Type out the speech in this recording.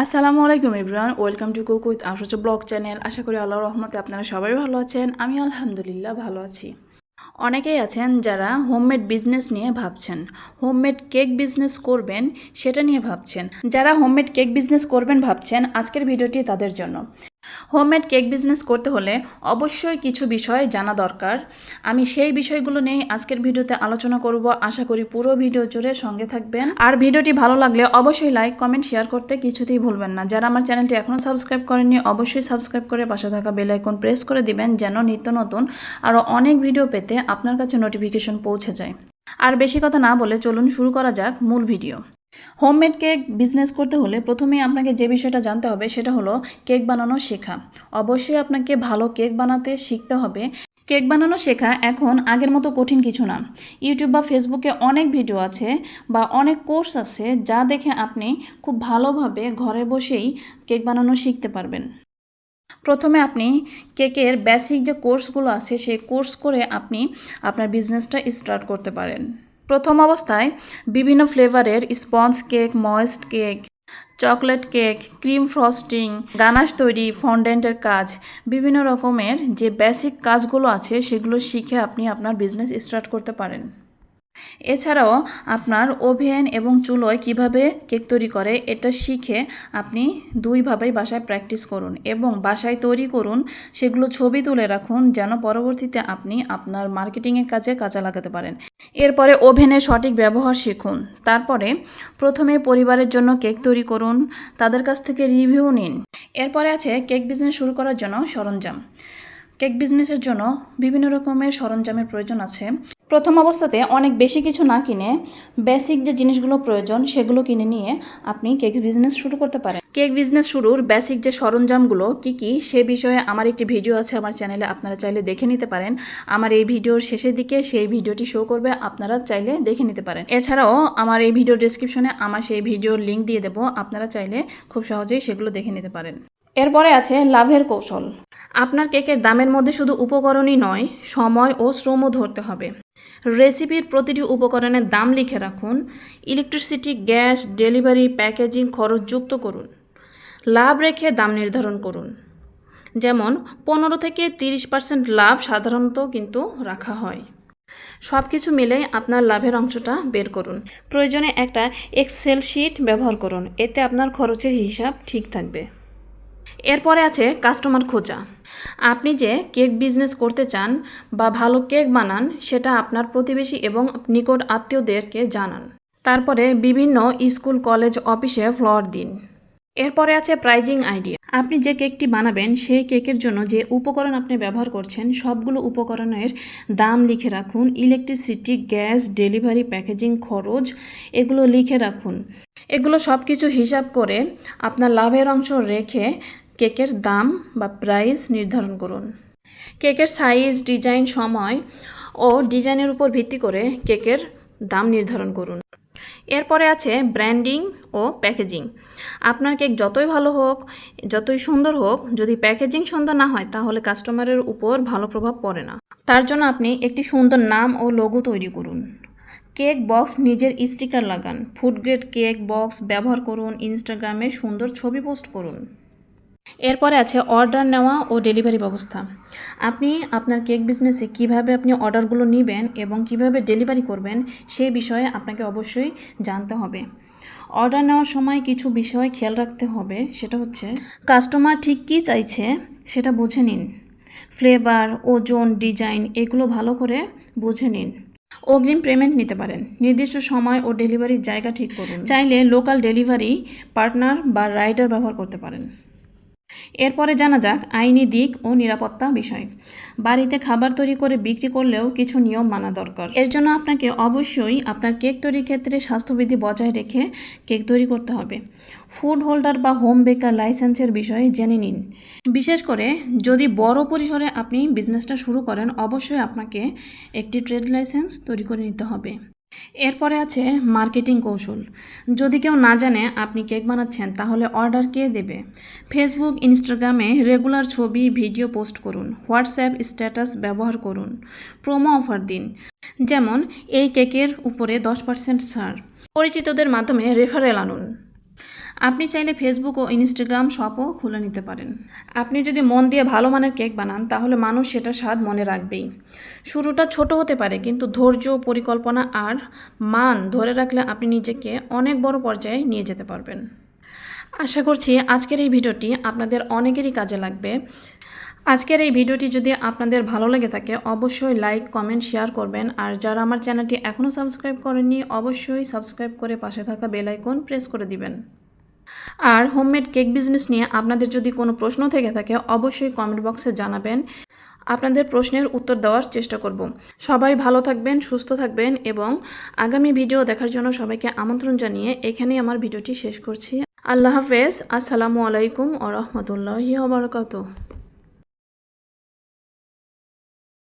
আসসালামু আলাইকুম Ibran welcome to cook with আশোচ blog channel. আশা করি আল্লাহর রহমতে আপনারা সবাই ভালো আছেন আমি আলহামদুলিল্লাহ ভালো আছি। অনেকেই আছেন যারা হোমমেড বিজনেস নিয়ে ভাবছেন, হোমমেড কেক বিজনেস করবেন সেটা নিয়ে ভাবছেন। যারা হোমমেড কেক বিজনেস করবেন ভাবছেন, আজকের ভিডিওটি তাদের জন্য। হোমমেড কেক বিজনেস করতে হলে অবশ্যই কিছু বিষয় জানা দরকার। আমি সেই বিষয়গুলো নিয়ে আজকের ভিডিওতে আলোচনা করব। আশা করি পুরো ভিডিও জুড়ে সঙ্গে থাকবেন। আর ভিডিওটি ভালো লাগলে অবশ্যই লাইক, কমেন্ট, শেয়ার করতে কিছুতেই ভুলবেন না। যারা আমার চ্যানেলটি এখনও সাবস্ক্রাইব করেননি, অবশ্যই সাবস্ক্রাইব করে পাশে থাকা বেল আইকন প্রেস করে দিবেন যেন নিত্য নতুন আরও অনেক ভিডিও পেতে আপনার কাছে নোটিফিকেশন পৌঁছে যায়। আর বেশি কথা না বলে চলুন শুরু করা যাক মূল ভিডিও। হোমমেড কেক বিজনেস করতে হলে প্রথমেই আপনাকে যে বিষয়টা জানতে হবে সেটা হলো কেক বানানো শেখা। অবশ্যই আপনাকে ভালো কেক বানাতে শিখতে হবে। কেক বানানো শেখা এখন আগের মতো কঠিন কিছু না। ইউটিউব বা ফেসবুকে অনেক ভিডিও আছে বা অনেক কোর্স আছে যা দেখে আপনি খুব ভালোভাবে ঘরে বসেই কেক বানানো শিখতে পারবেন। প্রথমে আপনি কেকের বেসিক যে কোর্সগুলো আছে সেই কোর্স করে আপনি আপনার বিজনেসটা স্টার্ট করতে পারেন। প্রথম অবস্থায় বিভিন্ন ফ্লেভারের sponge cake, moist cake, chocolate cake, cream frosting, ganache তৈরি, ফন্ডেন্টের কাজ, বিভিন্ন রকমের যে বেসিক কাজগুলো আছে সেগুলো শিখে আপনি আপনার বিজনেস স্টার্ট করতে পারেন। এছাড়াও আপনার ওভেন এবং চুলোয় কীভাবে কেক তৈরি করে এটা শিখে আপনি দুইভাবেই বাসায় প্র্যাকটিস করুন এবং বাসায় তৈরি করুন, সেগুলো ছবি তুলে রাখুন যেন পরবর্তীতে আপনি আপনার মার্কেটিংয়ের কাজে কাজে লাগাতে পারেন। এরপরে ওভেনের সঠিক ব্যবহার শিখুন। তারপরে প্রথমে পরিবারের জন্য কেক তৈরি করুন, তাদের কাছ থেকে রিভিউ নিন। এরপরে আছে কেক বিজনেস শুরু করার জন্য সরঞ্জাম। কেক বিজনেসের জন্য বিভিন্ন রকমের সরঞ্জামের প্রয়োজন আছে। প্রথম অবস্থাতে অনেক বেশি কিছু না কিনে বেসিক যে জিনিসগুলো প্রয়োজন সেগুলো কিনে নিয়ে আপনি কেক বিজনেস শুরু করতে পারেন। কেক বিজনেস শুরুর বেসিক যে সরঞ্জামগুলো কি কি সে বিষয়ে আমার একটি ভিডিও আছে আমার চ্যানেলে আপনারা চাইলে দেখে নিতে পারেন। আমার এই ভিডিওর শেষের দিকে সেই ভিডিওটি শো করবে, আপনারা চাইলে দেখে নিতে পারেন। এছাড়াও আমার এই ভিডিও ডিসক্রিপশনে আমার সেই ভিডিওর লিঙ্ক দিয়ে দেবো, আপনারা চাইলে খুব সহজেই সেগুলো দেখে নিতে পারেন। এরপরে আছে লাভের কৌশল। আপনার কেকের দামের মধ্যে শুধু উপকরণই নয়, সময় ও শ্রমও ধরতে হবে। রেসিপির প্রতিটি উপকরণের দাম লিখে রাখুন, ইলেকট্রিসিটি, গ্যাস, ডেলিভারি, প্যাকেজিং খরচ যুক্ত করুন, লাভ রেখে দাম নির্ধারণ করুন। যেমন, পনেরো থেকে তিরিশ পার্সেন্ট লাভ সাধারণত কিন্তু রাখা হয়। সব কিছু মিলে আপনার লাভের অংশটা বের করুন। প্রয়োজনে একটা এক্সেল শিট ব্যবহার করুন, এতে আপনার খরচের হিসাব ঠিক থাকবে। এরপরে আছে কাস্টমার খোঁজা। আপনি যে কেক বিজনেস করতে চান বা ভালো কেক বানান, সেটা আপনার প্রতিবেশী এবং নিকট আত্মীয়দেরকে জানান। তারপরে বিভিন্ন স্কুল, কলেজ অফিসে ফ্লোর দিন। এরপরে আছে প্রাইজিং আইডিয়া। আপনি যে কেকটি বানাবেন, সেই কেকের জন্য যে উপকরণ আপনি ব্যবহার করছেন, সবগুলো উপকরণের দাম লিখে রাখুন। ইলেকট্রিসিটি, গ্যাস, ডেলিভারি, প্যাকেজিং, খরচ, এগুলো লিখে রাখুন। এগুলো সব কিছু হিসাব করে আপনার লাভের অংশ রেখে কেকের দাম বা প্রাইস নির্ধারণ করুন। কেকের সাইজ, ডিজাইন, সময় ও ডিজাইনের উপর ভিত্তি করে কেকের দাম নির্ধারণ করুন। এরপরে আছে ব্র্যান্ডিং ও প্যাকেজিং। আপনার কেক যতই ভালো হোক, যতই সুন্দর হোক, যদি প্যাকেজিং সুন্দর না হয়, তাহলে কাস্টমারের উপর ভালো প্রভাব পড়ে না। তার জন্য আপনি একটি সুন্দর নাম ও লোগো তৈরি করুন। কেক বক্স নিজের স্টিকার লাগান। ফুড গ্রেড কেক বক্স ব্যবহার করুন। ইনস্টাগ্রামে সুন্দর ছবি পোস্ট করুন। এরপরে আছে অর্ডার নেওয়া ও ডেলিভারি ব্যবস্থা। আপনি আপনার কেক বিজনেসে কীভাবে আপনি অর্ডারগুলো নেবেন এবং কীভাবে ডেলিভারি করবেন সেই বিষয়ে আপনাকে অবশ্যই জানতে হবে। অর্ডার নেওয়ার সময় কিছু বিষয় খেয়াল রাখতে হবে, সেটা হচ্ছে কাস্টমার ঠিক কী চাইছে সেটা বুঝে নিন। ফ্লেভার, ওজন, ডিজাইন এগুলো ভালো করে বুঝে নিন। অগ্রিম পেমেন্ট নিতে পারেন। নির্দিষ্ট সময় ও ডেলিভারির জায়গা ঠিক করুন। চাইলে লোকাল ডেলিভারি পার্টনার বা রাইডার ব্যবহার করতে পারেন। এরপরে জানা যাক আইনি দিক ও নিরাপত্তা বিষয়। বাড়িতে খাবার তৈরি করে বিক্রি করলেও কিছু নিয়ম মানা দরকার। এর জন্য আপনাকে অবশ্যই আপনার কেক তৈরির ক্ষেত্রে স্বাস্থ্যবিধি বজায় রেখে কেক তৈরি করতে হবে। ফুড হোল্ডার বা হোম বেকার লাইসেন্সের বিষয়ে জেনে নিন। বিশেষ করে যদি বড় পরিসরে আপনি বিজনেসটা শুরু করেন, অবশ্যই আপনাকে একটি ট্রেড লাইসেন্স তৈরি করে নিতে হবে। এরপরে আছে মার্কেটিং কৌশল। যদি কেউ না জানে আপনি কেক বানাচ্ছেন, তাহলে অর্ডার কে দেবে? ফেসবুক, ইনস্টাগ্রামে রেগুলার ছবি, ভিডিও পোস্ট করুন। হোয়াটসঅ্যাপ স্ট্যাটাস ব্যবহার করুন। প্রোমো অফার দিন। যেমন, এই কেকের উপরে দশ পার্সেন্ট ছাড়। পরিচিতদের মাধ্যমে রেফারেল আনুন। আপনি চাইলে ফেসবুক ও ইনস্টাগ্রাম শপও খুলে নিতে পারেন। আপনি যদি মন দিয়ে ভালো মানের কেক বানান, তাহলে মানুষ সেটা স্বাদ মনে রাখবেই। শুরুটা ছোট হতে পারে, কিন্তু ধৈর্য, পরিকল্পনা আর মান ধরে রাখলে আপনি নিজেকে অনেক বড় পর্যায়ে নিয়ে যেতে পারবেন। আশা করছি আজকের এই ভিডিওটি আপনাদের অনেকেরই কাজে লাগবে। আজকের এই ভিডিওটি যদি আপনাদের ভালো লেগে থাকে, অবশ্যই লাইক, কমেন্ট, শেয়ার করবেন। আর যারা আমার চ্যানেলটি এখনও সাবস্ক্রাইব করেননি, অবশ্যই সাবস্ক্রাইব করে পাশে থাকা বেল আইকন প্রেস করে দিবেন। আর হোমমেড কেক বিজনেস নিয়ে আপনাদের যদি কোনো প্রশ্ন থেকে থাকে, অবশ্যই কমেন্ট বক্সে জানাবেন। আপনাদের প্রশ্নের উত্তর দেওয়ার চেষ্টা করব। সবাই ভালো থাকবেন, সুস্থ থাকবেন এবং আগামী ভিডিও দেখার জন্য সবাইকে আমন্ত্রণ জানিয়ে এখানেই আমার ভিডিওটি শেষ করছি। আল্লাহ হাফেজ। আসসালামু আলাইকুম ও রহমতুল্লাহ ওবরাকাতুহ